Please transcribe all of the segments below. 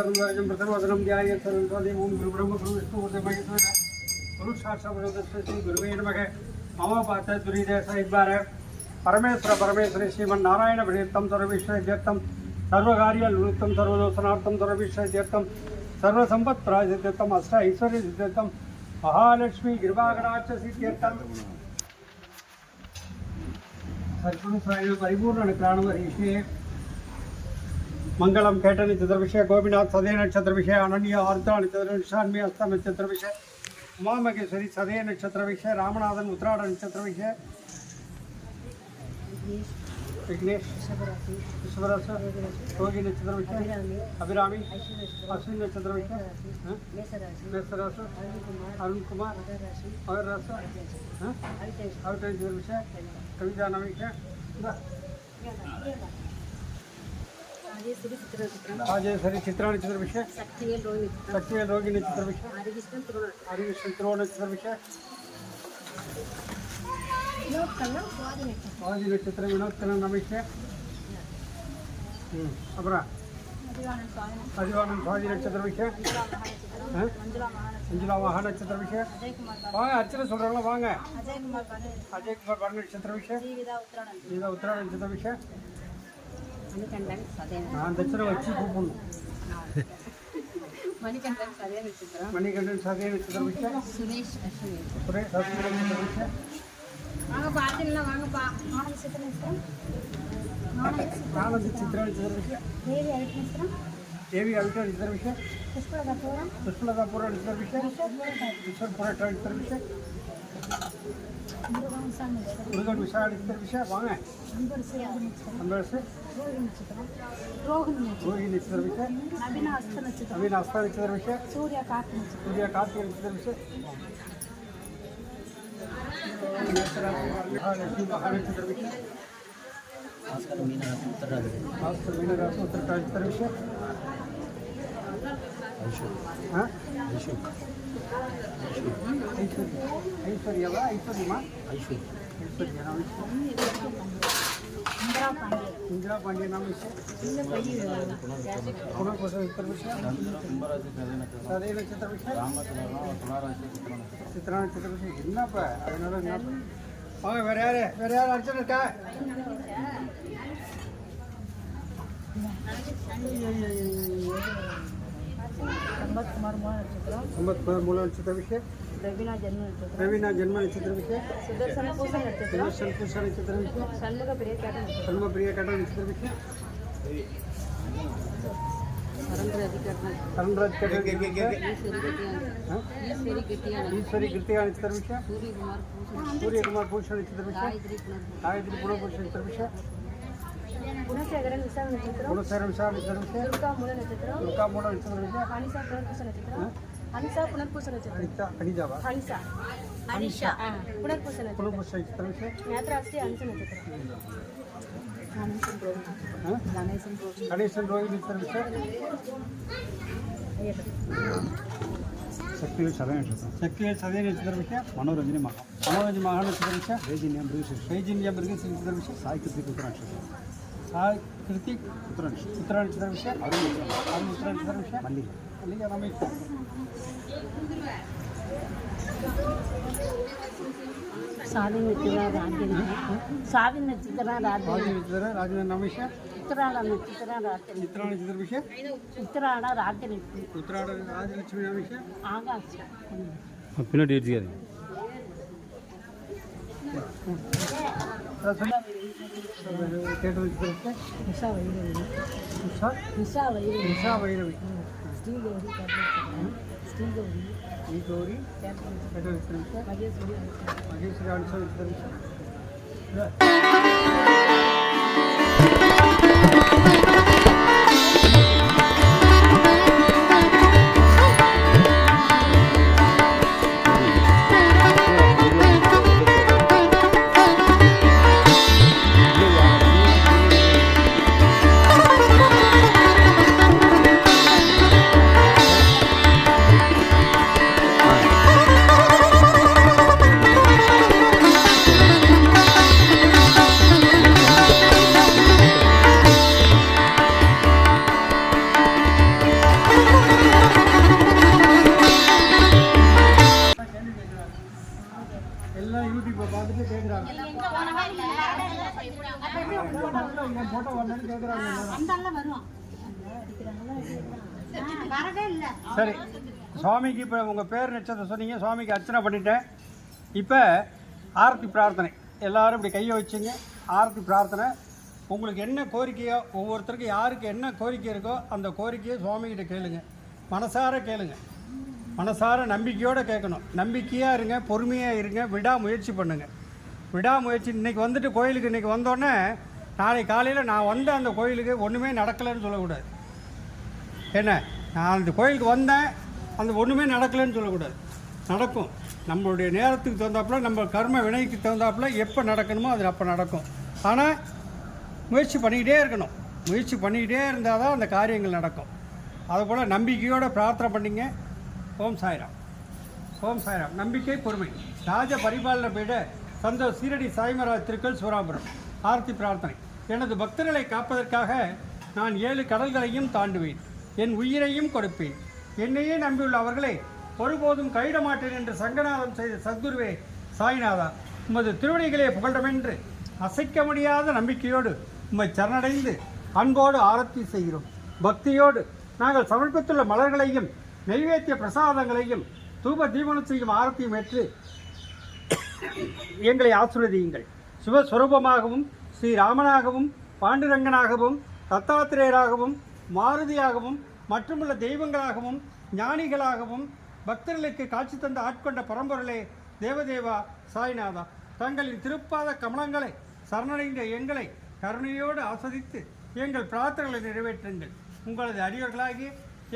परमेश्वर प्रथमवसरं ध्याय परमेश्वर परमेश्वरी श्रीमन्नारायणभृतं सर्वेश्वरतीर्थं सर्वकार्यलुप्तं सर्वदोषनार्थं सर्वेश्वरतीर्थं सर्वसम्पत्प्रायतीर्थम् अष्ट ऐश्वर्यतीर्थं महालक्ष्मी कृपागणाक्षसीतीर्थं सर्वं परिपूर्ण मंगलम केट नक्षत्र गोपीनाथ सदय नक्षत्र विषय अनन्य आर्द्रा नक्षत्र हस्त नक्षत्र विषय उमा महेश्वरी सदय नक्षत्र विषय रामनाथन उत्तरायण नक्षत्र विषय विघ्नेश अभिरामी, अश्विन हाँ? अरुण कुमार हाँ? कविता ರಾಜೇಶ್ವರಿ ಚಿತ್ರಾಣಿ ಚತುರ್ಭಿಷ ಶಕ್ತಿಯ ರೋಗಿಣಿ ಚತುರ್ಭಿಷ ಹರಿಕೃಷ್ಣ ತಿರುವಣ ಚತುರ್ಭಿಷ ವಾದಿ ನಕ್ಷತ್ರ ವಿನೋದ್ ಕನ್ನ ನಮಿಷೆ ಹ್ಞೂ அப்புறம்? பதிவானம் சுவாதி நட்சத்திர விஷயம் மஞ்சுளா மகா நட்சத்திர விஷயம் வாங்க அர்ச்சனை சொல்கிறாங்களா வாங்க. அஜயகுமார் பரண. நட்சத்திர விஷயம் கீதா உத்திரா நட்சத்திர விஷயம் మణికంఠన్ సదైన நான் தட்சணை வச்சு கூப்பிடணும் మణికంఠన్ సదైన నక్షత్రం மணிகண்டன் சதய நட்சத்திர விஷயம் సురేష్ అశ్విని சுரேஷ் சத்ய நட்சத்திர விஷயம் வாங்கப்பா ஆத்திரலாம் வாங்கப்பா ஆனந்த சித்திர நட்சத்திரம் ஆனந்த் சித்திர நட்சத்திர விஷயம் దేవి అవిట్ నక్షత్రం தேவி அவிட்ட நட்சத்திர விஷயம் పుష్పల కపూరం ಹುಡುಗನ ವಿಷಯ ಇದ್ದ ವಿಷಯ ವಾಂಗ ಅಂದರ್ ಸೆ ರೋಗಿ ನಕ್ಷತ್ರ ವಿಷಯ ನವೀನ ಹಸ್ತ ನಕ್ಷತ್ರ ನವೀನ ಹಸ್ತ ನಕ್ಷತ್ರ ವಿಷಯ ಸೂರ್ಯ ಕಾರ್ತಿಕ ಸೂರ್ಯ ಕಾರ್ತಿಕ ನಕ್ಷತ್ರ ವಿಷಯ ಮಹಾನಕ್ಷತ್ರ ವಿಷಯ ಭಾಸ್ಕರ ಮೀನರಾಶಿ ಉತ್ತರ ಭಾಸ್ಕರ ಮೀನರಾಶಿ ಉತ್ತರ ನಕ್ಷತ್ರ ವಿಷಯ ಹಾಂ ஐஸ்வர்யா ஐஸ்வர்யாவா ஐஸ்வர்யமா ஐஸ்வர்யா இந்திரா பாண்டிய நாம புனர்போஷ விபர்போஷ சதய நட்சத்திர என்னப்பா அதனால வாங்க வேற யாரு வேற சம்பத் குமார் மூல நட்சத்திரம் சம்பத் குமார் மூல நட்சத்திர விஷயம் ರವಿನಾ ಜನ್ಮ ನಕ್ಷತ್ರ. ರವಿನ ಜನ್ಮ ಸುದರ್ಶನ ಪೂಸ ನಕ್ಷತ್ರ. ಸುದರ್ಶನ ಪೂಸ ನಕ್ಷತ್ರಕ್ಕೆ ಷಣ್ಮುಖ ಪ್ರಿಯ ಕಾಟ ಷಣ್ಮುಖ ಪ್ರಿಯ ಕಾಟ ಈಶ್ವರಿ ಕೃತಿಯ ನಕ್ಷತ್ರಕ್ಕೆ ಸೂರ್ಯಕುಮಾರ್ ಭೂಷಣ ನಕ್ಷತ್ರಕ್ಕೆ ಗಾಯತ್ರಿ ಪುನಃಪುರುಷ ನಕ್ಷತ್ರ. ಗುಣಸಾಗರ ವಿಶಾಲ ನಕ್ಷತ್ರಕ್ಕೆ ಮೂಲ ನಕ್ಷತ್ರ. ಮೂಲ ನಕ್ಷತ್ರಕ್ಕೆ ಕಾಣಿಸಾ ಪ್ರಕೃತಿ ನಕ್ಷತ್ರ. ಹಂಸ ಪುನರ್ಪೂಸನ ಖನಿಜಾವ ಹಂಸ ಹನಿಷ ಪುನರ್ಪೂಸನ ಪುನರ್ಪೂಸ ಮಾತ್ರ ಅಷ್ಟೇ ಹಂಸನ ಚಿತ್ರ ಗಣೇಶನ್ ರೋಗಿ ನಿಂತಾರೆ ಶಕ್ತಿ ಸದನ ಶಕ್ತಿ ಸದನ ಚಿತ್ರ ವಿಷಯ ಮನೋರಂಜನೆ ಮಹಾ ಮನೋರಂಜನೆ ಮಹಾಣ ಚಿತ್ರ ವಿಷಯ ರೈಜಿನ್ಯ ಮೃಗ ರೈಜಿನ್ಯ ಮೃಗ ಚಿತ್ರ ವಿಷಯ ಸಾಹಿತ್ಯ ಕುತರಾಕ್ಷ ಸಾಹಿತ್ಯ ಕೃತಿ ಉತ್ತರಾಕ್ಷ ಉತ್ತರಾಕ್ಷ ವಿಷಯ ಅರುಣ್ ಉತ್ತರಾಕ್ಷ ವಿಷಯ ಮಲ್ಲಿಗೆ சக்திவேல் சதய நட்சத்திர விஷயம் మనోరంజని మహా மனோரஞ்ச மகா நட்சத்திர விஷயம் రేజిన్య మృగశిర வைஜின்யா மிருகசி நட்சத்திர விஷயம் సాయి కృతిక ఉత్తర నక్షత్రం சாய் கிருத்திக் ఉత్తర నక్షత్రం உத்தர நட்சத்திர விஷயம் అరుణ్ அருண் உத்தர நட்சத்திர விஷயம் మళ్ళీ மல்லிகா ரமேஷ் స్వాధీన నక్షత్ర రాజ్యం స్వాధీన నక్షత్ర రాజ్యం ராஜி நட்சத்திர ராஜேந்திர ரமேஷ் ఉత్తరాడ నక్షత్ర రాజ్యం சித்ரா நட்சத்திர விஷயம் ఉత్తరాడ రాజ్యం உத்தராட ராஜலட்சுமி ரமேஷ் ఆకాశ పిల్ల డేట్ గారి கேட்ட நட்சத்திர விஷயம் నిషా వైరవి உஷா నిషా వైరవి स्टील गौरी स्टील गौरी ఈ గౌరీ మహేశ్వరి మహేశ్వరి ఆల్సో ఇద్దరు எல்லாம் யூடியூப்பை பார்த்துட்டு கேட்குறாங்க போட்டோ வரலன்னு கேட்குறாங்க சரி. சுவாமிக்கு இப்போ உங்கள் பேர் நட்சத்திரம் சொன்னீங்க. சுவாமிக்கு அர்ச்சனை பண்ணிட்டேன். இப்போ ஆரத்தி பிரார்த்தனை. எல்லோரும் இப்படி கையை வச்சுங்க. ஆரத்தி பிரார்த்தனை. உங்களுக்கு என்ன கோரிக்கையோ ஒவ்வொருத்தருக்கும் யாருக்கு என்ன கோரிக்கை இருக்கோ அந்த கோரிக்கையை சுவாமிகிட்ட கேளுங்க. மனசார கேளுங்க. மனசார நம்பிக்கையோடு கேட்கணும். நம்பிக்கையாக இருங்க பொறுமையாக இருங்க விடாமுயற்சி பண்ணுங்க. விடாமுயற்சி இன்னைக்கு வந்துட்டு கோயிலுக்கு இன்றைக்கி வந்தோடனே நாளை காலையில் நான் வந்த அந்த கோயிலுக்கு ஒன்றுமே நடக்கலைன்னு சொல்லக்கூடாது. என்ன? நான் அந்த கோயிலுக்கு வந்தேன் அந்த ஒன்றுமே நடக்கலைன்னு சொல்லக்கூடாது. நடக்கும். நம்மளுடைய நேரத்துக்கு தகுந்தாப்புல நம்ம கர்ம வினைக்கு தகுந்தாப்புல எப்போ நடக்கணுமோ அது அப்போ நடக்கும். ஆனால் முயற்சி பண்ணிக்கிட்டே இருக்கணும். முயற்சி பண்ணிக்கிட்டே இருந்தால் தான் அந்த காரியங்கள் நடக்கும். அதுபோல் நம்பிக்கையோடு பிரார்த்தனை பண்ணிங்க. ஓம் சாய்ராம். ஓம் சாய்ராம் நம்பிக்கை பொறுமை. ராஜ பரிபாலன பீட சந்தோஷ் சீரடி சாய்மராஜ் திருக்கல் சூராபுரம் ஆர்த்தி பிரார்த்தனை. எனது பக்தர்களை காப்பதற்காக நான் ஏழு கடல்களையும் தாண்டுவேன். என் உயிரையும் கொடுப்பேன். என்னையே நம்பியுள்ள அவர்களை ஒருபோதும் கைவிட மாட்டேன் என்று சங்கநாதம் செய்த சத்குருவே சாய்நாதா உமது திருவடிகளே புகழமென்று அசைக்க முடியாத நம்பிக்கையோடு உம்மை சரணடைந்து அன்போடு ஆரத்தி செய்கிறோம். பக்தியோடு நாங்கள் சமர்ப்பித்துள்ள மலர்களையும் நெய்வேத்திய பிரசாதங்களையும் தூப தீபனம் செய்யும் ஆரத்தியும் ஏற்று எங்களை ஆசிர்வதியுங்கள். சிவஸ்வரூபமாகவும் ஸ்ரீராமனாகவும் பாண்டுரங்கனாகவும் தத்தாத்திரேயராகவும் மாருதியாகவும் மற்றுமுள்ள தெய்வங்களாகவும் ஞானிகளாகவும் பக்தர்களுக்கு காட்சி தந்த ஆட்கொண்ட பரம்பொருளே தேவதேவா சாய்நாதா. தங்களின் திருப்பாத கமலங்களை சரணடைந்த எங்களை கருணையோடு ஆஸ்வதித்து எங்கள் பிரார்த்தனைகளை நிறைவேற்றுங்கள். உங்களது அடியவர்களாகி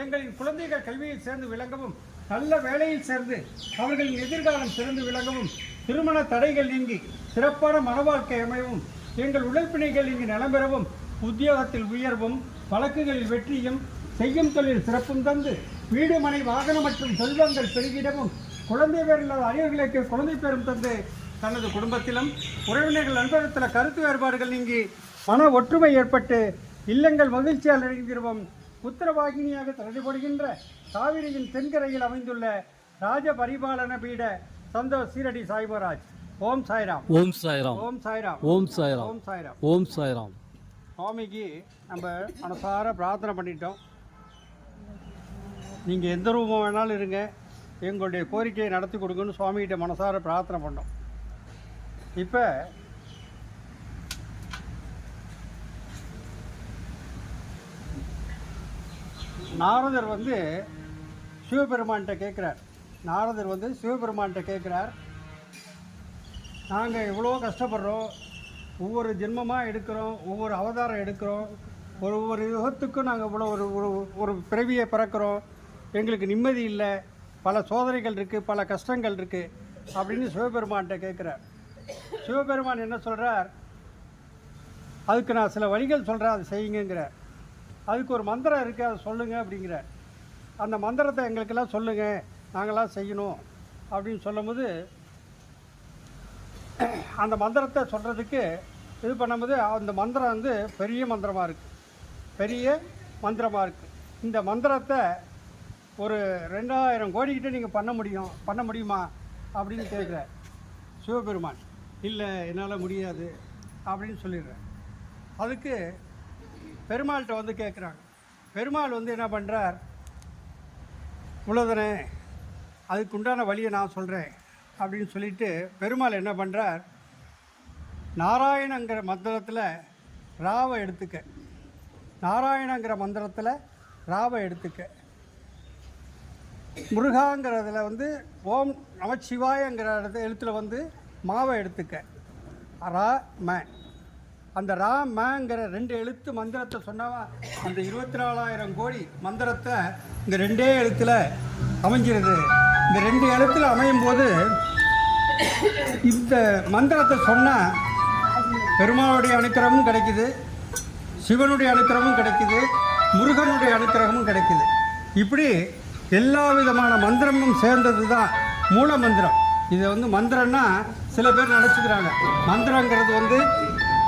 எங்களின் குழந்தைகள் கல்வியில் சேர்ந்து விளங்கவும் நல்ல வேலையில் சேர்ந்து அவர்களின் எதிர்காலம் சிறந்து விளங்கவும் திருமண தடைகள் நீங்கி சிறப்பான மனவாழ்க்கை அமையவும் எங்கள் உழைப்பினைகள் இங்கு நிலம்பெறவும் உத்தியோகத்தில் உயர்வும் வழக்குகளில் வெற்றியும் செய்யும் தொழில் சிறப்பும் தந்து வீடு மனை வாகனம் மற்றும் செல்வங்கள் பெருகிடவும் குழந்தை பேர் இல்லாத அரியர்களுக்கு குழந்தை பேரும் தந்து தனது குடும்பத்திலும் உறவினர்கள் நண்பரத்தில் கருத்து வேறுபாடுகள் நீங்கி மன ஒற்றுமை ஏற்பட்டு இல்லங்கள் மகிழ்ச்சியால் நிறைந்திருவோம். உத்தரவாகினியாக தரப்படுகின்ற காவிரியின் தென்கரையில் அமைந்துள்ள ராஜ பரிபாலன பீட சந்தோஷ் சீரடி சாய்மராஜ் ஓம் சாய்ராம். ஓம் சாய்ராம். ஓம் சாய்ராம். ஓம் சாய்ராம். ஓம் சாய்ராம். ஓம் சாய்ராம். சுவாமிக்கு நம்ம மனசார பிரார்த்தனை பண்ணிட்டோம். நீங்கள் எந்த ரூபம் வேணாலும் இருங்க. எங்களுடைய கோரிக்கையை நடத்தி கொடுங்கன்னு சுவாமிகிட்ட மனசார பிரார்த்தனை பண்ணோம். இப்போ நாரதர் வந்து சிவபெருமான்கிட்ட கேட்குறார். நாரதர் வந்து சிவபெருமான்கிட்ட கேட்குறார். நாங்கள் இவ்வளோ கஷ்டப்படுறோம். ஒவ்வொரு ஜென்மமாக எடுக்கிறோம். ஒவ்வொரு அவதாரம் எடுக்கிறோம். ஒரு ஒவ்வொரு யுகத்துக்கும் நாங்கள் இவ்வளோ ஒரு ஒரு ஒரு பிறவியை பிறக்கிறோம். எங்களுக்கு நிம்மதி இல்லை. பல சோதனைகள் இருக்குது பல கஷ்டங்கள் இருக்குது அப்படின்னு சிவபெருமான்கிட்ட கேட்குறார். சிவபெருமான் என்ன சொல்கிறார் அதுக்கு நான் சில வழிகள் சொல்கிறேன் அதை செய்யுங்கிறார் அதுக்கு ஒரு மந்திரம் இருக்குது அதை சொல்லுங்கள் அப்படிங்கிற. அந்த மந்திரத்தை எங்களுக்கெல்லாம் சொல்லுங்கள் நாங்களாம் செய்யணும் அப்படின்னு சொல்லும்போது அந்த மந்திரத்தை சொல்கிறதுக்கு இது பண்ணும்போது அந்த மந்திரம் வந்து பெரிய மந்திரமாக இருக்குது பெரிய மந்திரமாக இருக்குது இந்த மந்திரத்தை ஒரு ரெண்டாயிரம் கோடிக்கிட்ட நீங்கள் பண்ண முடியும் பண்ண முடியுமா அப்படின்னு கேட்குற சிவபெருமான் இல்லை என்னால் முடியாது அப்படின்னு சொல்லிடுறேன் அதுக்கு பெருமாள்கிட்ட வந்து கேட்குறாங்க பெருமாள் வந்து என்ன பண்ணுறார் இவ்வளோதானே அதுக்கு உண்டான வழியை நான் சொல்கிறேன் அப்படின்னு சொல்லிட்டு பெருமாள் என்ன பண்ணுறார் நாராயணங்கிற மந்திரத்தில் ராவை எடுத்துக்க. நாராயணங்கிற மந்திரத்தில் ராவை எடுத்துக்க. முருகாங்கிறதுல வந்து ஓம் நமச்சிவாயங்கிற இடத்து எழுத்தில் வந்து மாவை எடுத்துக்க. ரா ம. அந்த ராமங்கிற ரெண்டு எழுத்து மந்திரத்தை சொன்னவா? அந்த இருபத்தி நாலாயிரம் கோடி மந்திரத்தை இந்த ரெண்டே எழுத்தில் அமைஞ்சிருது. இந்த ரெண்டு எழுத்தில் அமையும் போது இந்த மந்திரத்தை சொன்னால் பெருமாளுடைய அனுக்கிரகமும் கிடைக்குது சிவனுடைய அனுக்கிரகமும் கிடைக்குது முருகனுடைய அனுக்கிரகமும் கிடைக்குது. இப்படி எல்லா விதமான மந்திரமும் சேர்ந்தது தான் மூல மந்திரம். இதை வந்து மந்திரம்னா சில பேர் நினச்சிக்கிறாங்க. மந்திரங்கிறது வந்து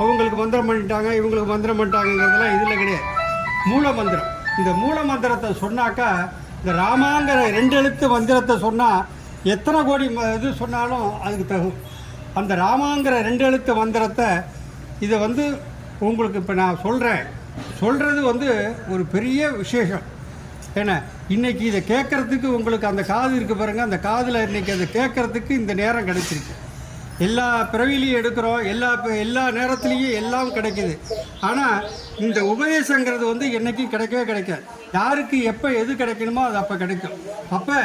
அவங்களுக்கு மந்திரம் பண்ணிட்டாங்க இவங்களுக்கு மந்திரம் பண்ணிட்டாங்கங்கிறதெல்லாம் இதில் கிடையாது. மூல மந்திரம். இந்த மூல மந்திரத்தை சொன்னாக்கா இந்த ராமாங்கிற ரெண்டு எழுத்து மந்திரத்தை சொன்னால் எத்தனை கோடி இது சொன்னாலும் அதுக்கு தகும் அந்த ராமாங்கிற ரெண்டு எழுத்து மந்திரத்தை இதை வந்து உங்களுக்கு இப்போ நான் சொல்கிறேன் சொல்கிறது வந்து ஒரு பெரிய விசேஷம். ஏன்னா இன்றைக்கி இதை கேட்குறதுக்கு உங்களுக்கு அந்த காது இருக்குது பாருங்கள் அந்த காதில் இன்றைக்கி அதை கேட்குறதுக்கு இந்த நேரம் கிடைச்சிருக்கு. எல்லா பிறவிலையும் எடுக்கிறோம் எல்லா எல்லா நேரத்துலேயும் எல்லாம் கிடைக்குது. ஆனால் இந்த உபதேசங்கிறது வந்து என்றைக்கும் கிடைக்கவே கிடைக்காது. யாருக்கு எப்போ எது கிடைக்கணுமோ அது அப்போ கிடைக்கும். அப்போ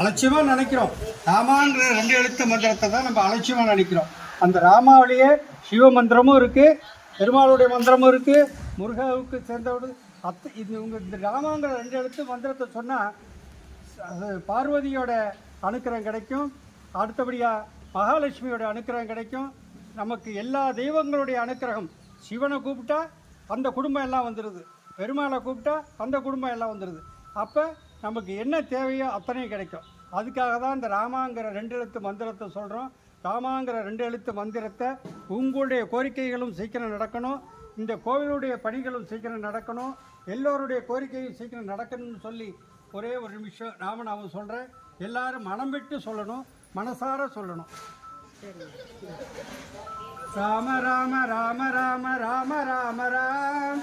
அலட்சியமாக நினைக்கிறோம். ராமான்ற ரெண்டு எழுத்து மந்திரத்தை தான் நம்ம அலட்சியமாக நினைக்கிறோம். அந்த ராமாவிலேயே சிவ மந்திரமும் இருக்குது பெருமாளுடைய மந்திரமும் இருக்குது முருகாவுக்கு சேர்ந்தவோடு அத்த இது உங்கள் இந்த ராமாங்கிற ரெண்டு எழுத்து மந்திரத்தை சொன்னால் அது பார்வதியோட அனுக்கிறம் கிடைக்கும். அடுத்தபடியாக மகாலட்சுமியோட அனுக்கிரகம் கிடைக்கும். நமக்கு எல்லா தெய்வங்களுடைய அனுக்கிரகம். சிவனை கூப்பிட்டா அந்த குடும்பம் எல்லாம் வந்துடுது பெருமாளை கூப்பிட்டா அந்த குடும்பம் எல்லாம் வந்துடுது அப்போ நமக்கு என்ன தேவையோ அத்தனையும் கிடைக்கும். அதுக்காக தான் இந்த ராமாங்கிற ரெண்டு எழுத்து மந்திரத்தை சொல்கிறோம் ராமாங்கிற ரெண்டு எழுத்து மந்திரத்தை உங்களுடைய கோரிக்கைகளும் சீக்கிரம் நடக்கணும். இந்த கோவிலுடைய பணிகளும் சீக்கிரம் நடக்கணும். எல்லோருடைய கோரிக்கையும் சீக்கிரம் நடக்கணும்னு சொல்லி ஒரே ஒரு நிமிஷம் ராமநாமம் சொல்கிறேன் எல்லாரும் மனம் விட்டு சொல்லணும். மனசார சொல்லணும். ராம ராம ராம ராம ராம. ராம ராம்